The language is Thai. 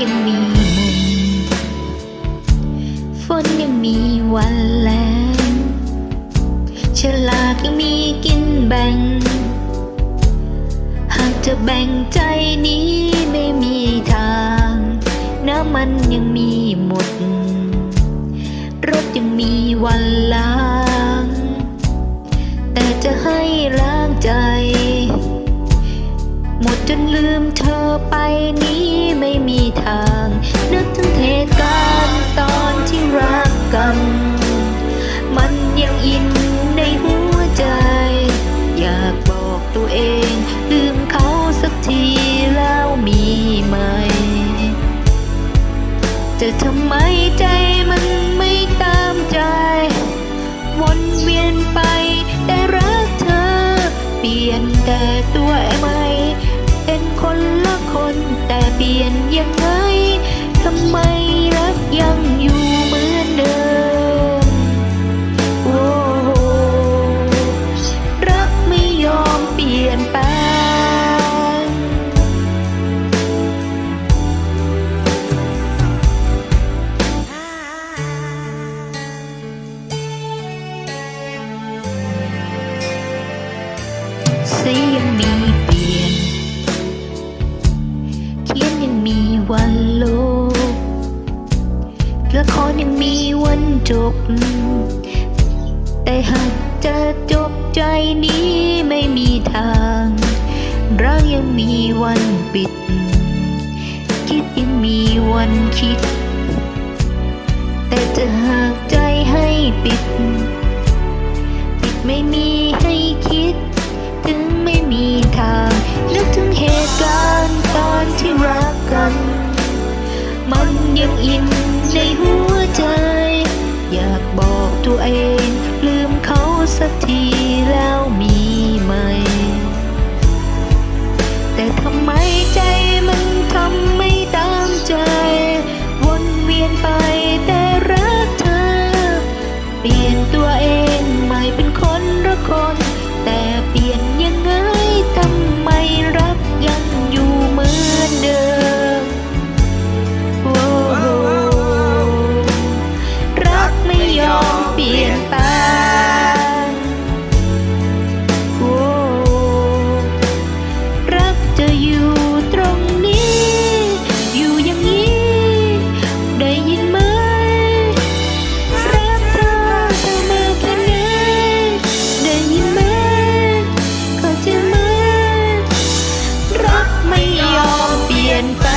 ยังมีมุมฝนยังมีวันแล้งฉลากยังมีกินแบ่ง หากจะแบ่งใจนี้ไม่มีทาง น้ำมันยังมีหมด รถยังมีวันล้าง แต่จะให้ล้างใจ หมดจนลืมเธอไป จะทำไมใจมันไม่ตามใจ วนเวียนไปแต่รักเธอ เปลี่ยนแต่ตัวไม่ เป็นคนละคนแต่เปลี่ยนยังไง สียังมีเปลี่ยน เขียนยังมีวันโลกละครยังมีวันจบ แต่หากจะจบใจนี้ไม่มีทางรักยังมีวันปิด คิดยังมีวันคิด แต่จะหากใจให้ปิด สักทีแล้วมีไหม แต่ทำไมใจมันทำ เ